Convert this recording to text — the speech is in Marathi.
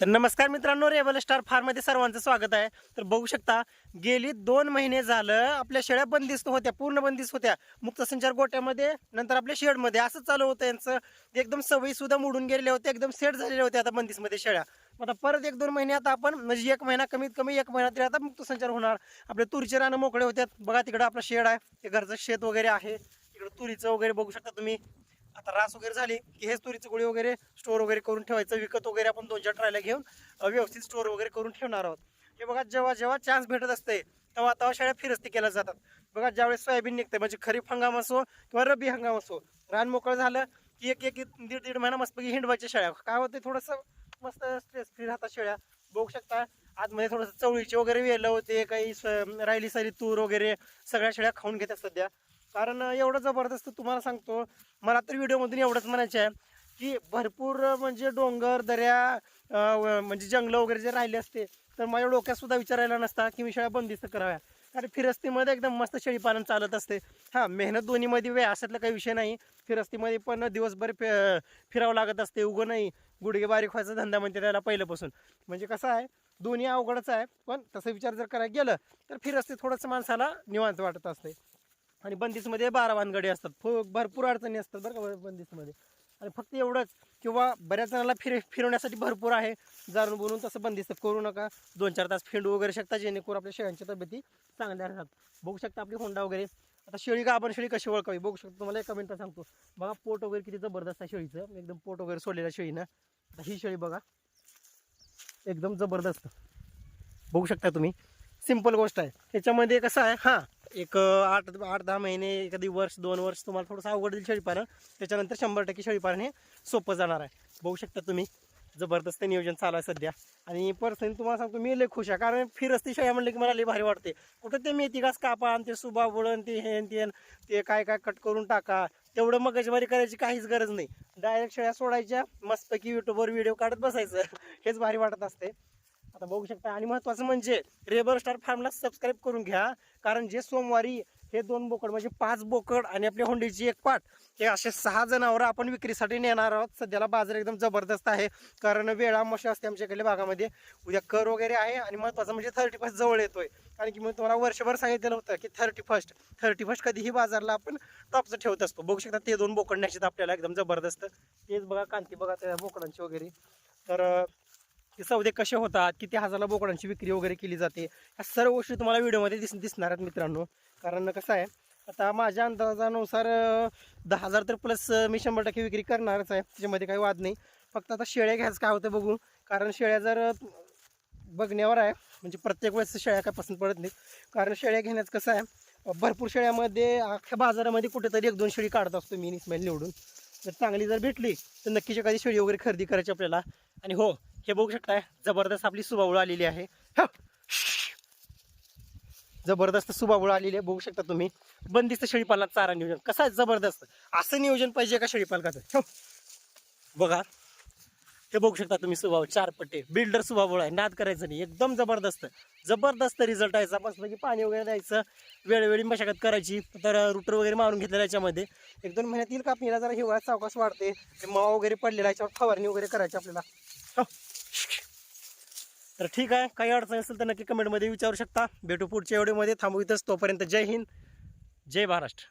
तर नमस्कार मित्रांनो रेबल स्टार फार्ममध्ये सर्वांचं स्वागत आहे. तर बघू शकता गेली दोन महिने झालं आपल्या शेळ्या बंदिस्त होत्या पूर्ण बंदिस्त होत्या. मुक्तसंचार गोट्यामध्ये नंतर आपल्या शेडमध्ये असं चालू होतं यांचं. ते एकदम सवयीसुद्धा मोडून गेलेले होते एकदम सेट झालेले होते आता बंदिस्तमध्ये शेळ्या. आता परत एक दोन महिने आता आपण म्हणजे एक महिना कमीत कमी एक महिना तरी आता मुक्तसंचार होणार. आपले तुरीचे रानं मोकळे होत्यात. बघा तिकडं आपलं शेड आहे ते घरचं शेत वगैरे आहे. तिकडं तुरीचं वगैरे बघू शकता तुम्ही. आता रास वगैरे झाली की हेच तुरीची गोळी वगैरे स्टोर वगैरे करून ठेवायचं. विकत वगैरे आपण दोन चार ट्रायला घेऊन व्यवस्थित स्टोर वगैरे करून ठेवणार आहोत. हे बघा जेव्हा जेव्हा चान्स भेटत असते तेव्हा तेव्हा शेळ्या फिरस्ती केल्या जातात. बघा ज्यावेळेस सोयाबीन निघते म्हणजे खरीप हंगाम असो किंवा रब्बी हंगाम असो रान मोकळं झालं की एक एक एक दीड दीड महिना मस्तपैकी हिंडवायच्या शेळ्या. काय होते थोडंसं मस्त स्ट्रेस फ्री राहतात शेळ्या. बघू शकता आतमध्ये थोडंसं चवळीचे वगैरे वेलं होते काही स- राहिली सारी तूर वगैरे सगळ्या शेळ्या खाऊन घेतात सध्या. कारण एवढं जबरदस्त तुम्हाला सांगतो मला तर व्हिडिओमधून एवढंच म्हणायचं आहे की भरपूर म्हणजे डोंगर दऱ्या म्हणजे जंगलं वगैरे जे राहिले असते तर माझ्या डोक्यात सुद्धा विचारायला नसता की मी शाळा बंदिस्त कराव्या. कारण फिरस्तीमध्ये एकदम मस्त शेळीपालन चालत असते. हां मेहनत दोन्हीमध्ये वेळ असातला काही विषय नाही. फिरस्तीमध्ये पण दिवसभर फि फिरावं लागत असते उगं नाही. गुडघे बारीक व्हायचा धंदा म्हणते त्याला पहिल्यापासून. म्हणजे कसं आहे दोन्ही अवघडच आहे पण तसं विचार जर करायला गेलं तर फिरस्ती थोडंसं माणसाला निवांत वाटत असते. आणि बंदिस्तमध्ये बारा वानगडे असतात. फु- भरपूर अडचणी असतात बरं का बंदिस्तमध्ये आणि फक्त एवढंच. किंवा बऱ्याच जणांना फिर फिरवण्यासाठी भरपूर आहे. जाणून बोलून तसं बंदिस्त करू नका. दोन चार तास फिंडू वगैरे शकता जेणेकरून आपल्या शेळ्यांच्या तब्येती चांगल्या राहतात. बघू शकता आपली होंडा वगैरे. आता शेळी का आपण शेळी कशी ओळखावी? बघू शकतो. तुम्हाला एक कमेंट सांगतो. बघा पोट वगैरे किती जबरदस्त आहे शेळीचं. एकदम पोट वगैरे सोडलेलं शेळीनं. आता ही शेळी बघा. एकदम जबरदस्त. बघू शकता तुम्ही. सिंपल गोष्ट आहे. त्याच्यामध्ये कसं आहे? हां. एक आठ आठ दहा महिने एखादी वर्ष दोन वर्ष तुम्हाला थोडंसं अवघड येईल शेळीपालन. त्याच्यानंतर शंभर टक्के शेळीपालन हे सोपं जाणार आहे. बघू शकता तुम्ही जबरदस्त नियोजन चालू आहे सध्या. आणि पर्सनली तुम्हाला सांगतो मी लय खुश आहे कारण फिरस्ती शेळ्या म्हणलं की मला लय भारी वाटते. कुठं ते मेथी घास कापा आणि ते सुबा बुळण ते हे ते ते काय काय कट करून टाका. तेवढं मगजमारी करायची काहीच गरज नाही. डायरेक्ट शेळ्या सोडायच्या मस्तपैकी युट्यूबवर व्हिडिओ काढत बसायचं. हेच भारी वाटत असते. आता बघू शकता. आणि महत्वाचं म्हणजे रेबर स्टार फार्मला सबस्क्राईब करून घ्या. कारण जे सोमवारी हे दोन बोकड म्हणजे पाच बोकड आणि आपल्या होंडीची एक पाट हे असे सहा जनावरं आपण विक्रीसाठी नेणार आहोत. सध्याला बाजार एकदम जबरदस्त आहे. कारण वेळा मशा असते आमच्याकडल्या भागामध्ये. उद्या कर वगैरे आहे आणि महत्वाचं म्हणजे थर्टी फर्स्ट जवळ येतोय. कारण की मी तुम्हाला वर्षभर सांगितलेलं होतं की थर्टी फर्स्ट थर्टी फर्स्ट कधीही बाजारला आपण टॉपचं ठेवत असतो. बघू शकता ते दोन बोकड न्यायचे आपल्याला एकदम जबरदस्त. तेच बघा कांती बघा त्या बोकडांची वगैरे. तर ते सौदे कसे होतात किती हजारला बोकडांची विक्री वगैरे केली जाते ह्या सर्व गोष्टी तुम्हाला व्हिडिओमध्ये दिस दिसणार आहेत मित्रांनो. कारण कसं आहे आता माझ्या अंदाजानुसार दहा हजार तर प्लस मी शंभर टक्के विक्री करणारच आहे त्याच्यामध्ये काही वाद नाही. फक्त आता शेळ्या घ्यायचं काय होतं बघू कारण शेळ्या जर बघण्यावर आहे म्हणजे प्रत्येक वेळेस शेळ्या काय पसंत पडत नाहीत. कारण शेळ्या घेण्याचं कसं आहे भरपूर शेळ्यामध्ये अख्ख्या बाजारामध्ये कुठेतरी एक दोन शेळी काढत असतो मी इस्माईल निवडून. जर चांगली जर भेटली तर नक्कीच एखादी शेळी वगैरे खरेदी करायची आपल्याला. आणि हो हे बघू शकताय जबरदस्त आपली सुबावळ आलेली आहे. जबरदस्त सुबावळ आलेली आहे बघू शकता तुम्ही. बंदिस्त शेळीपालनात चारा नियोजन. कसं आहे जबरदस्त? असं नियोजन पाहिजे का शेळीपालकाचं? बघा. हे बघू शकता तुम्ही सुभाव चार पट्टे. बिल्डर सुभावळ आहे नाद करायचं नाही. एकदम जबरदस्त. जबरदस्त रिझल्ट यायचा मस्त की पाणी वगैरे द्यायचं. वेळोवेळी मशागत करायची. तर रुटर वगैरे मारून घेतलेलं याच्यामध्ये. एक दोन महिन्यात येईल कापणीला जरा हिवाळ्यात सावकाश वाढते. ते मावा वगैरे पडलेला याच्यावर फवारणी वगैरे करायची आपल्याला. हो. तर ठीक आहे काही अडचण असेल तर नक्की कमेंटमध्ये विचारू शकता. भेटू पुढच्या व्हिडिओमध्ये थांबू इथंच. तोपर्यंत जय हिंद. जय महाराष्ट्र.